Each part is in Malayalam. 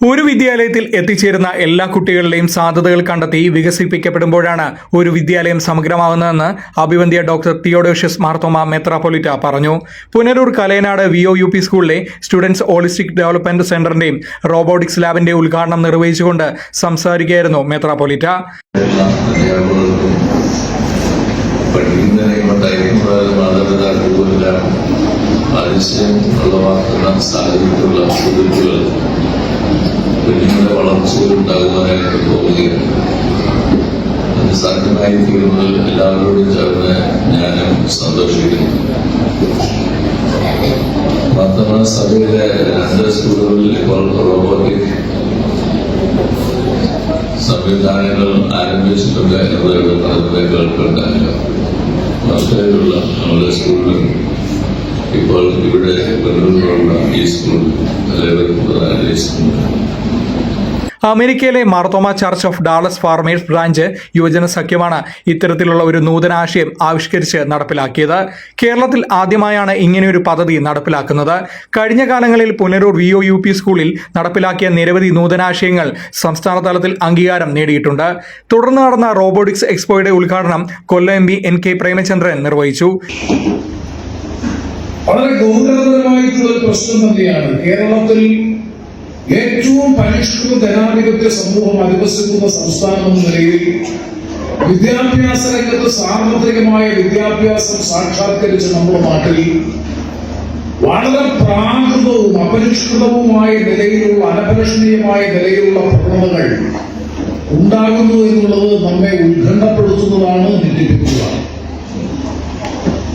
ഒരു വിദ്യാലയത്തിൽ എത്തിച്ചേരുന്ന എല്ലാ കുട്ടികളുടെയും സാധ്യതകൾ കണ്ടെത്തി വികസിപ്പിക്കപ്പെടുമ്പോഴാണ് ഒരു വിദ്യാലയം സമഗ്രമാവുന്നതെന്ന് അഭിവന്ധ്യ ഡോക്ടർ തിയോഡോഷ്യസ് മാർത്തോമ മെത്രാപൊലിറ്റ പറഞ്ഞു. Punalur Kalayanad V O U P സ്കൂളിലെ സ്റ്റുഡൻസ് ഹോളിസ്റ്റിക് ഡെവലപ്മെന്റ് സെന്ററിന്റെയും റോബോട്ടിക്സ് ലാബിന്റെ ഉദ്ഘാടനം നിർവഹിച്ചുകൊണ്ട് സംസാരിക്കുകയായിരുന്നു മെത്രാപൊലിറ്റ സാഹചര്യത്തിലുള്ള കുഞ്ഞുങ്ങളുടെ വളർച്ചയിൽ ഉണ്ടാകുന്നതായിട്ട് തോന്നുകയാണ് അത് സാധ്യമായി തീരുന്നതിൽ എല്ലാവരോടും ചേർന്ന് ഞാനും സന്തോഷിക്കുന്നു. മാത്രമല്ല സഭയിലെ രണ്ട് സ്കൂളുകളിൽ ഇപ്പോൾ റോബോട്ടിക് സംവിധാനങ്ങൾ ആരംഭിച്ചിട്ടുണ്ട് പറഞ്ഞത് കേൾക്കുന്നുണ്ടായല്ലോ മസ്കയിലുള്ള നമ്മുടെ സ്കൂളിൽ ഇപ്പോൾ ഇവിടെ സ്കൂൾ അമേരിക്കയിലെ Marthoma church of Dallas Farmers Branch യുവജന സഖ്യമാണ് ഇത്തരത്തിലുള്ള ഒരു നൂതന ആശയം ആവിഷ്കരിച്ച് നടപ്പിലാക്കിയത്. കേരളത്തിൽ ആദ്യമായാണ് ഇങ്ങനെയൊരു പദ്ധതി നടപ്പിലാക്കുന്നത്. കഴിഞ്ഞ കാലങ്ങളിൽ പുനരൂർ വി യു പി സ്കൂളിൽ നടപ്പിലാക്കിയ നിരവധി നൂതനാശയങ്ങൾ സംസ്ഥാന തലത്തിൽ അംഗീകാരം നേടിയിട്ടുണ്ട്. തുടർന്ന് നടന്ന റോബോട്ടിക്സ് എക്സ്പോയുടെ ഉദ്ഘാടനം Kollam M P N K Premachandran നിർവഹിച്ചു. വളരെ ഗൗരവതരമായിട്ടുള്ള പ്രശ്നം തന്നെയാണ്. കേരളത്തിൽ ഏറ്റവും പരിഷ്കൃത ജനാധിപത്യ സമൂഹം അധിവസിക്കുന്ന സംസ്ഥാനം എന്ന നിലയിൽ വിദ്യാഭ്യാസ രംഗത്ത് സാർവത്രികമായ വിദ്യാഭ്യാസം സാക്ഷാത്കരിച്ച നമ്മുടെ നാട്ടിൽ വളരെ പ്രാകൃതവും അപരിഷ്കൃതവുമായ നിലയിലുള്ള അനപരിഷ്ണീയമായ നിലയിലുള്ള പ്രവണതകൾ ഉണ്ടാകുന്നു എന്നുള്ളത് നമ്മെ ഉത്കണ്ഠപ്പെടുത്തുന്നതാണ് ഞെട്ടിപ്പിക്കുന്നതാണ്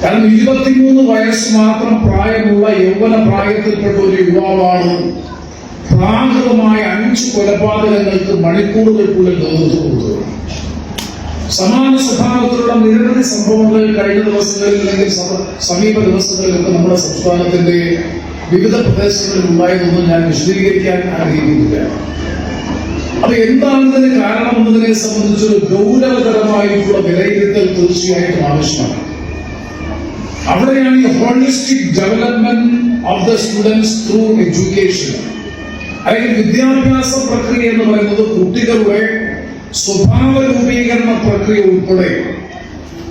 കാരണം ഇരുപത്തിമൂന്ന് വയസ്സ് മാത്രം പ്രായമുള്ള യൗവന പ്രായത്തിൽപ്പെട്ട ഒരു യുവാവാണ് പ്രാകൃതമായ അഞ്ച് കൊലപാതകങ്ങൾക്ക് മണിക്കൂറുകൾക്കുള്ളിൽ നേതൃത്വം കൊടുത്തത്. സമാന സ്വഭാവത്തിലുള്ള നിരവധി സംഭവങ്ങൾ കഴിഞ്ഞ ദിവസങ്ങളിൽ അല്ലെങ്കിൽ സമീപ ദിവസങ്ങളിലൊക്കെ നമ്മുടെ സംസ്ഥാനത്തിന്റെ വിവിധ പ്രദേശങ്ങളിൽ ഉണ്ടായതൊന്നും ഞാൻ വിശദീകരിക്കാൻ ആഗ്രഹിക്കുന്നില്ല. അത് എന്താണ് ഇതിന് കാരണമെന്നതിനെ സംബന്ധിച്ചൊരു ഗൗരവതരമായിട്ടുള്ള വിലയിരുത്തൽ തീർച്ചയായിട്ടും ആവശ്യമാണ്. അവിടെയാണ് ഈ holistic development of the students through education അല്ലെങ്കിൽ വിദ്യാഭ്യാസ പ്രക്രിയ എന്ന് പറയുന്നത് കുട്ടികളുടെ സ്വഭാവ രൂപീകരണ പ്രക്രിയ ഉൾപ്പെടെ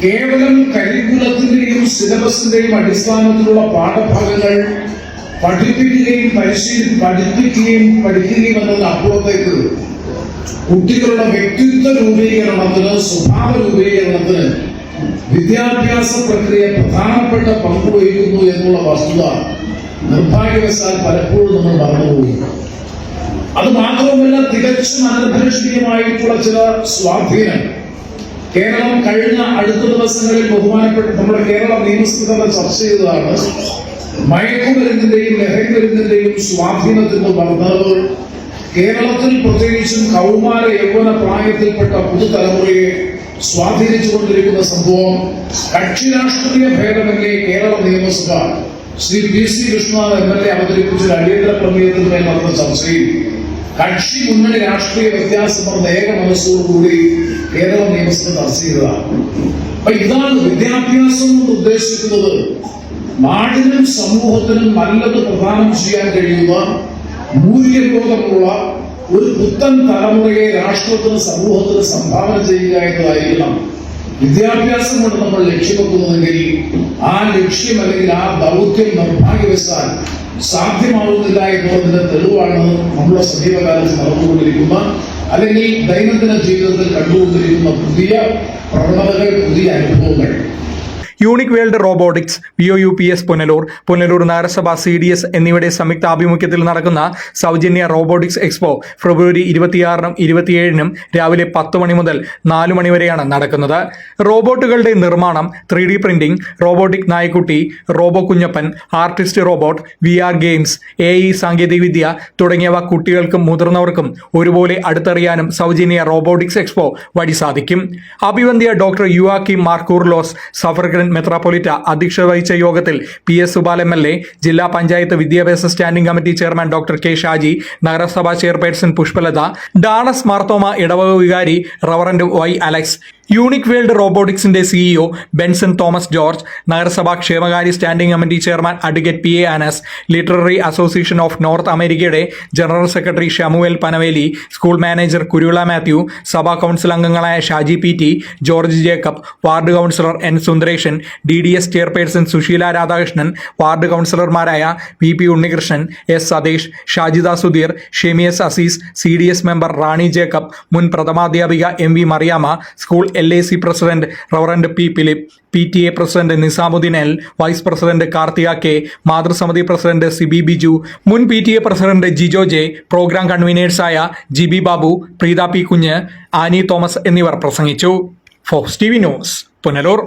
കേവലം കരിക്കുലത്തിന്റെയും സിലബസിന്റെയും അടിസ്ഥാനത്തിലുള്ള പാഠഭാഗങ്ങൾ പഠിപ്പിക്കുകയും പരിശീലി പഠിപ്പിക്കുകയും പഠിക്കുകയും എന്നതിന് അപ്പുറത്തേക്ക് കുട്ടികളുടെ വ്യക്തിത്വ രൂപീകരണത്തിന് സ്വഭാവ രൂപീകരണത്തിന് വിദ്യാഭ്യാസ പ്രക്രിയ പ്രധാനപ്പെട്ട പങ്ക് വഹിക്കുന്നു എന്നുള്ള വസ്തുത നിർഭാഗ്യവശാൽ പലപ്പോഴും നമ്മൾ മറന്നുപോകുന്നു അത് മാത്രമല്ല തികച്ചും അനന്തരീക്ഷീയമായിട്ടുള്ള ചില സ്വാധീനം. കേരളം കഴിഞ്ഞ അടുത്ത ദിവസങ്ങളിൽ ബഹുമാനപ്പെട്ട നമ്മുടെ കേരള നിയമസഭ ചർച്ച ചെയ്തതാണ് മയക്കുമരുന്നിന്റെയും ലഹരിമരുന്നിന്റെയും സ്വാധീനത്തിന്റെ വർദ്ധനവ് കേരളത്തിൽ പ്രത്യേകിച്ചും കൗമാര യൗവന പ്രായത്തിൽപ്പെട്ട പുതുതലമുറയെ സ്വാധീനിച്ചുകൊണ്ടിരിക്കുന്ന സംഭവം കക്ഷി രാഷ്ട്രീയ ഭേദമല്ലേ Kerala Niyamasabha. Shri P C Krishna M L A അവതരിപ്പിച്ച അടിയന്തര പ്രമേയത്തിന്മേൽ നടന്ന ചർച്ചയിൽ കക്ഷി മുന്നണി രാഷ്ട്രീയ വ്യത്യാസം എന്ന ഏക മനസ്സോടുകൂടി കേരള നിയമസഭ ചർച്ച ചെയ്തതാണ്. അപ്പൊ ഇതാണ് വിദ്യാഭ്യാസം കൊണ്ട് ഉദ്ദേശിക്കുന്നത്. നാടിനും സമൂഹത്തിനും നല്ലത് പ്രദാനം ചെയ്യാൻ കഴിയുന്ന മൂല്യബോധമുള്ള ഒരു പുത്തൻ തലമുറയെ രാഷ്ട്രത്തിന് സമൂഹത്തിന് സംഭാവന ചെയ്യുക എന്നതായിരിക്കണം വിദ്യാഭ്യാസം കൊണ്ട് നമ്മൾ ലക്ഷ്യമെത്തുന്നതെങ്കിൽ ആ ലക്ഷ്യം അല്ലെങ്കിൽ ആ ദൗത്യം നിർഭാഗ്യവശാൽ സാധ്യമാവുന്നില്ല എന്നുള്ളതിന്റെ തെളിവാണ് നമ്മുടെ സമീപകാലത്ത് നടന്നുകൊണ്ടിരിക്കുന്ന അല്ലെങ്കിൽ ദൈനംദിന ജീവിതത്തിൽ കണ്ടുകൊണ്ടിരിക്കുന്ന പുതിയ പ്രവണതകൾ പുതിയ അനുഭവങ്ങൾ. Unique world robotics P O U P S Punalur Punalur നഗരസഭ സി ഡി എസ് എന്നിവയുടെ സംയുക്ത ആഭിമുഖ്യത്തിൽ നടക്കുന്ന സൗജന്യ റോബോട്ടിക്സ് എക്സ്പോ ഫെബ്രുവരി ഇരുപത്തിയാറിനും ഇരുപത്തിയേഴിനും രാവിലെ പത്ത് മണി മുതൽ നാല് മണി വരെയാണ് നടക്കുന്നത്. റോബോട്ടുകളുടെ നിർമ്മാണം three D printing robotic നായ്ക്കുട്ടി robo Kunjappan artist robot V R games A I സാങ്കേതികവിദ്യ തുടങ്ങിയവ കുട്ടികൾക്കും മുതിർന്നവർക്കും ഒരുപോലെ അടുത്തറിയാനും സൗജന്യ റോബോട്ടിക്സ് എക്സ്പോ വഴി സാധിക്കും. അഭിവന്ധ്യ ഡോക്ടർ യുവാക്കി മാർക്കൂർലോസ് സഫർഗൻ മെത്രാപ്പൊലിറ്റ അധ്യക്ഷത വഹിച്ച യോഗത്തിൽ P S Subal M L A ജില്ലാ പഞ്ചായത്ത് വിദ്യാഭ്യാസ standing committee chairman doctor K Shaji നഗരസഭാ ചെയർപേഴ്സൺ പുഷ്പലത ഡാണസ് മാർത്തോമ ഇടവക വികാരി reverend Y Alex unique world റോബോട്ടിക്സിന്റെ CEO Benson Thomas George നഗരസഭാ ക്ഷേമകാര്യ standing committee chairman advocate P A Anas literary association of North അമേരിക്കയുടെ general secretary Shamuel Panaveli school manager Kurula Mathew സഭാ കൗൺസിൽ അംഗങ്ങളായ Shaji P T George Jacob ward councillor N Sundaresan D D S chairperson Susheela Radhakrishnan ward കൗൺസിലർമാരായ V P Unnikrishnan S Satheesh Shajida Sudheer Shemi S Azeez C D S member Rani Jacob മുൻ പ്രഥമാധ്യാപിക M V Mariyama school L A C president reverend P Philip P T A president Nizamuddin L vice president Karthika K മാതൃസമിതി president Sibi Biju മുൻ P T A president Jijo J programme കൺവീനേഴ്സായ G B Babu Preetha P Kunju Annie Thomas എന്നിവർ പ്രസംഗിച്ചു. Fox T V news Punalur